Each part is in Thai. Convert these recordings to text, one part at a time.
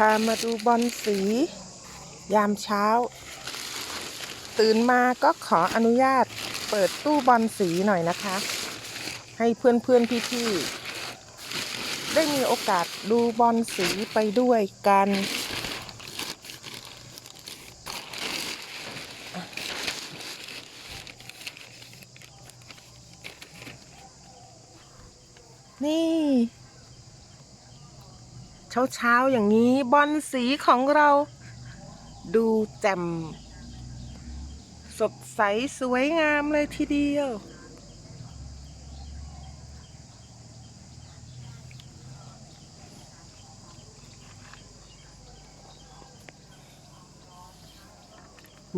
พามาดูบอลสี ยามเช้า ตื่นมาก็ขออนุญาตเปิดตู้บอลสีหน่อยนะคะ ให้เพื่อนเพื่อนพี่พี่ๆได้มีโอกาสดูบอลสีไปด้วยกัน นี่ เช้าๆอย่างนี้บอลสีของเรา ดูแจ่มสดใสสวยงามเลยทีเดียว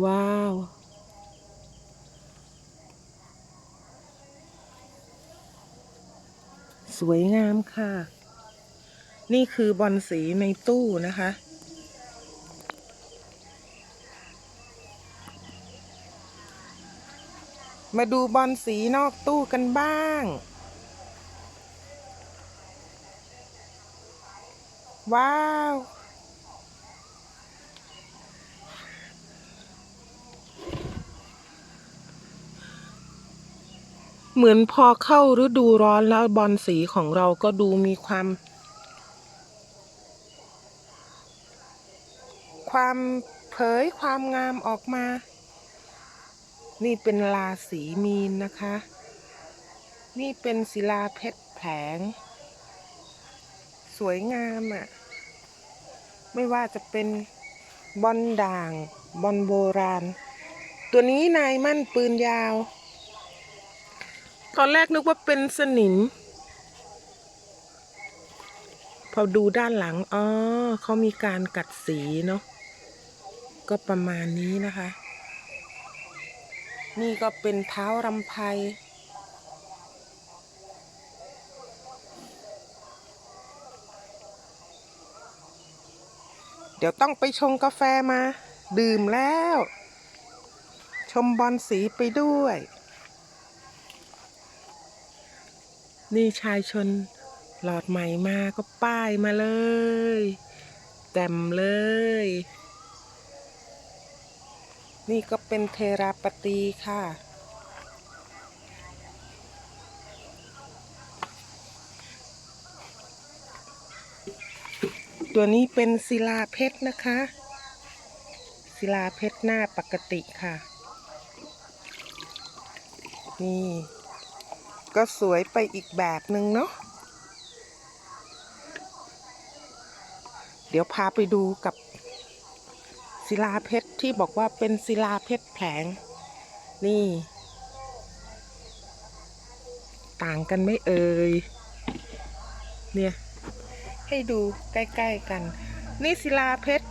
ว้าวสวยงามค่ะ นี่คือบอลสีในตู้นะคะ มาดูบอลสีนอกตู้กันบ้าง ว้าว เหมือนพอเข้าฤดูร้อนแล้วบอลสีของเราก็ดูมีความ ความเผยความงามออกมา นี่เป็นลาสีมีนนะคะ นี่เป็นศิลาเพชรแผลงสวยงามอะ่ะ ไม่ว่าจะเป็นบอลด่างบอลโบราณ ตัวนี้นายมั่นปืนยาว ตอนแรกนึกว่าเป็นสนิมพอดูด้านหลัง อ๋อ เขามีการกัดสีเนาะ ก็ประมาณนี้นะคะ นี่ก็เป็นเท้ารำไพเดี๋ยวต้องไปชงกาแฟมา ดื่มแล้ว ชมบอลสีไปด้วย นี่ชายชนหลอดใหม่มาก็ป้ายมาเลยแจ่มเลย นี่ก็เป็นเทราปตีค่ะ ตัวนี้เป็นศิลาเพชรนะคะ ศิลาเพชรหน้าปกติค่ะ นี่ ก็สวยไปอีกแบบหนึ่งเนาะ เดี๋ยวพาไปดูกับ ศิลาเพชรที่บอกว่าเป็นศิลาเพชรแผลง นี่ ต่างกันไม่เอ่ยเนี่ย ให้ดูใกล้ๆกัน นี่ศิลาเพชร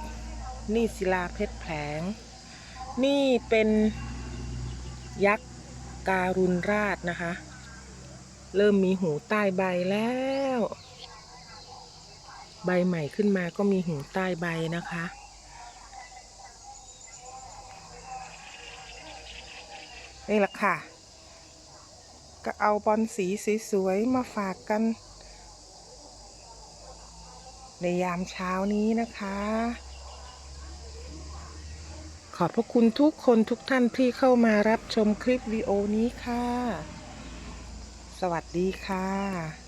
นี่ศิลาเพชรแผลง นี่เป็นยักษ์การุณราชนะคะ เริ่มมีหูใต้ใบแล้ว ใบใหม่ขึ้นมาก็มีหูใต้ใบนะคะ นี่แหละค่ะ ก็เอาบอลสีสวยๆมาฝากกัน ในยามเช้านี้นะคะ ขอบพระคุณทุกคนทุกท่านที่เข้ามารับชมคลิปวิดีโอนี้ค่ะ สวัสดีค่ะ